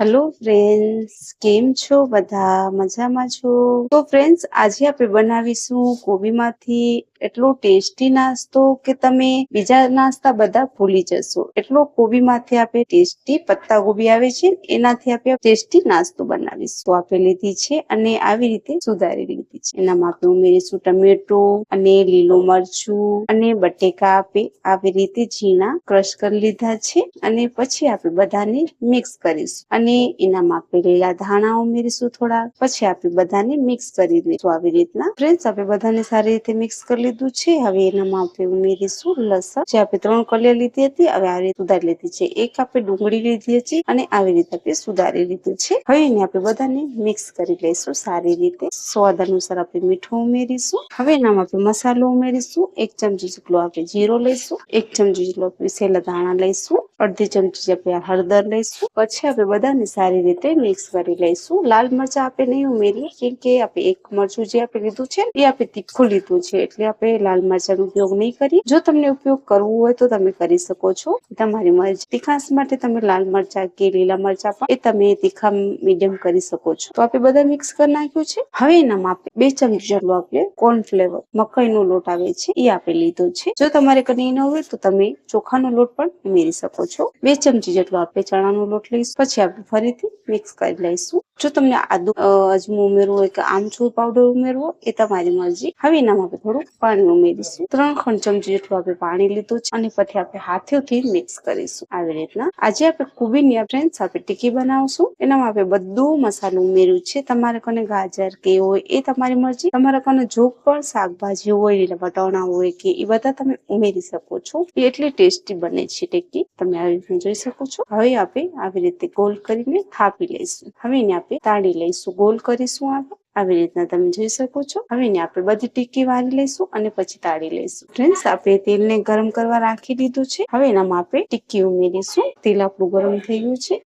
Hello friends કેમ છો? બધા મજામાં છો? તો ફ્રેન્ડ્સ આજે આપણે બનાવીશું કોબીમાંથી એટલો ટેસ્ટી નાસ્તો કે તમે બીજા નાસ્તા બધા ભૂલી જશો. એટલો કોબીમાંથી આપણે ટેસ્ટી પત્તા કોબી આવે છે, એનાથી આપણે ટેસ્ટી નાસ્તો બનાવીશું. આપણે લીધી છે અને આવી રીતે સુધારી લીધી છે. એનામાં આપણે ઉમેરીશું ટમેટો અને લીલું મરચું અને બટેકા આપે આવી રીતે ઝીણા ક્રશ કરી લીધા છે અને પછી આપણે બધાને મિક્સ કરીશું. અને એનામાં આપણે લીલા ધાણા ઉમેરીશું થોડા, પછી આપણે બધાને મિક્સ કરી દઈશું. આવી રીતના ફ્રેન્ડ્સ આપણે બધાને સારી રીતે મિક્સ કરી લીધું છે. હવે એનામાં આપણે ઉમેરીશું લસણ. જે આપણે ત્રણ કલિયા લીધી હતી, હવે આવી રીતે સુધારી લીધી છે. એક આપણે ડુંગળી લીધી હતી અને આવી રીતે આપણે સુધારી લીધું છે. હવે એને આપણે બધાને મિક્સ કરી લઈશું સારી રીતે. સ્વાદ અનુસાર આપણે મીઠું ઉમેરીશું. હવે એનામાં આપણે મસાલો ઉમેરીશું. એક ચમચી જેટલો આપણે જીરો લઈશું. એક ચમચી જેટલો સેલા ધાણા લઈશું. અડધી ચમચી આપણે હળદર લઈશું. પછી આપણે બધાને સારી રીતે મિક્સ કરી લઈશું. લાલ મરચા આપણે નહીં ઉમેરીએ, કેમ કે આપણે એક મરચું જે આપણે લીધું છે એ આપણે તીખું લીધું છે. એટલે આપણે લાલ મરચાનો ઉપયોગ નહીં કરીએ. જો તમને ઉપયોગ કરવો હોય તો તમે કરી શકો છો. તમારી મરજી તીખાશ માટે તમે લાલ મરચા કે લીલા મરચા પણ એ તમે તીખા મીડિયમ કરી શકો છો. તો આપણે બધા મિક્સ કરી નાખ્યું છે. હવે એનામાં આપણે બે ચમચી જેટલો આપણે કોર્ન ફ્લેવર. મકાઈનો લોટ આવે છે. એ આપણે લીધો છે. જો તમારે કદી ન હોય તો તમે ચોખાનો લોટ પણ ઉમેરી શકો છો. બે ચમચી જેટલો આપણે ચણાનો લોટ લઈશું. પછી આપણે ફરીથી મિક્સ કરી લઈશું. જો તમને આદુ અજમો ઉમેરવું હોય કે આમચૂર પાવડર ઉમેરવો, એ તમારી મરજી. હવે એનામાં આપણે થોડું પાણી ઉમેરીશું. ત્રણ ખંડ ચમચી જેટલું આપણે પાણી લીધું છે અને પછી આપણે હાથેથી મિક્સ કરીશું. આવી રીતના. આજે આપણે કુબીની ફ્રેન્ડ આપણે ટીકી બનાવશું. એનામાં આપણે બધું મસાલો ઉમેર્યું છે. તમારે કોને ગાજર કે હોય એ તમારી મરજી. તમારા કોને જો પણ શાકભાજી હોય એટલે વટાણા હોય કે એ બધા તમે ઉમેરી શકો છો. એ એટલી ટેસ્ટી બને છે ટેકી. તમે આવી રીતે જોઈ શકો છો. હવે આપણે આવી રીતે ગોલ કરીને થાપી લઈશું. હવે એને આપણે તાળી લઈશું, ગોલ કરીશું આપણે આવી રીતના તમે જોઈ શકો છો. હવે ને આપણે બધી ટીકી વાળી લઈશું અને પછી તાળી લઈશું. ફ્રેન્ડ્સ, આપણે તેલને ગરમ કરવા રાખી દીધું છે. હવે એનામાં આપણે ટીકી ઉમેરીશું. તેલ આપણું ગરમ થઈ ગયું છે.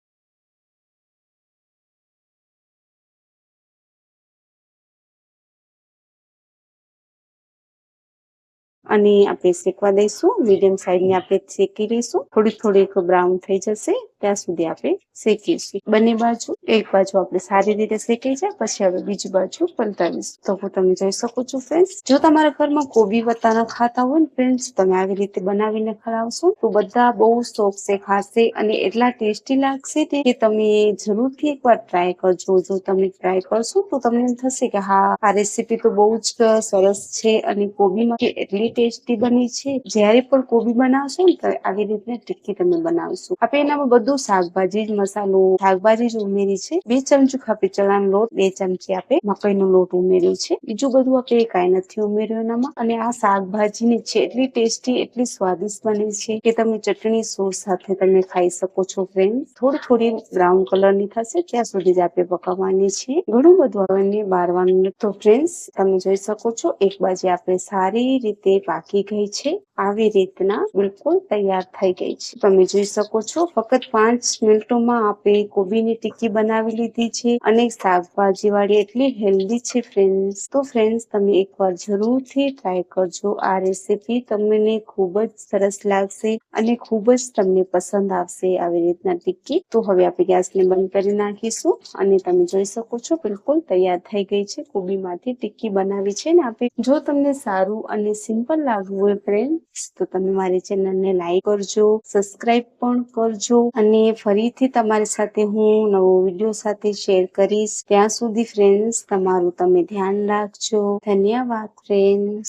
અને આપણે શેકવા દઈશું. મીડિયમ સાઈઝની આપણે શેકી લઈશું. થોડી થોડીક બ્રાઉન થઈ જશે. ત્યાં સુધી આપણે શેકીશું. બંને બાજુ, એક બાજુ આપણે સારી રીતે શેકાઈ જાય પછી હવે બીજી બાજુ પલટાવીશું. તો હું તમે જોઈ શકો છો ફ્રેન્ડ્સ જો તમારા ઘરમાં કોબી વત્તાના ખાતા હોય ને ફ્રેન્ડ્સ તમે આવી રીતે બનાવીને ખવડાવશો, તો બધા બહુ શોખ છે ખાશે અને એટલા ટેસ્ટી લાગશે કે તમે જરૂરથી એકવાર ટ્રાય કરજો. જો તમે ટ્રાય કરશો, તો તમને એમ થશે કે હા, આ રેસીપી તો બહુ જ સરસ છે અને કોબીમાં એટલી ટેસ્ટી બની છે. જ્યારે પણ કોબી બનાવશો ને, તો આવી રીતે ટિક્કી તમે બનાવશો. આપણે એનામાં બધું શાકભાજી જ, મસાલો, શાકભાજી જ ઉમેરી છે. બે ચમચી ખાપી ચણાનો લોટ, બે ચમચી આપણે મકાઈનો લોટ ઉમેર્યો છે. બીજું બધું આપણે કાંઈ નથી ઉમેર્યું એનામાં. અને આ શાકભાજીની છે, એટલી ટેસ્ટી, એટલી સ્વાદિષ્ટ બની છે કે તમે ચટણી સોસ સાથે તમે ખાઈ શકો છો ફ્રેન્ડ થોડી થોડી બ્રાઉન કલરની થશે, ત્યાં સુધી જ આપણે પકાવવાની છે. ઘણું બધું આપણને બારવાનું તો ફ્રેન્ડ્સ તમે જોઈ શકો છો, એક બાજુ આપણે સારી રીતે પાકી ગઈ છે. આવી રીતના બિલકુલ તૈયાર થઈ ગઈ છે. તમે જોઈ શકો છો, ફક્ત પાંચ મિનિટોમાં આપણે કોબીની ટિક્કી બનાવી લીધી છે અને શાકભાજી વાળી એટલી હેલ્ધી છે ફ્રેન્ડ્સ. તો ફ્રેન્ડ્સ, તમે એકવાર જરૂરથી ટ્રાય કરજો. આ રેસીપી તમને ખૂબ જ સરસ લાગશે અને ખૂબ જ તમને પસંદ આવશે આવી રીતના ટિક્કી. તો હવે આપણે ગેસને બંધ કરી નાખીશું અને તમે જોઈ શકો છો, બિલકુલ તૈયાર થઈ ગઈ છે. કોબીમાંથી ટીક્કી બનાવી છે ને આપણે જો તમને સારું અને સિમ્પલ લાગવું હોય ફ્રેન્ડ્સ તો તમે મારી ચેનલને લાઈક કરજો સબસ્ક્રાઈબ પણ કરજો અને ફરીથી તમારી સાથે હું નવો વીડિયો સાથે શેર કરીશ. ત્યાં સુધી ફ્રેન્ડ્સ તમારું તમે ધ્યાન રાખજો. ધન્યવાદ ફ્રેન્ડ્સ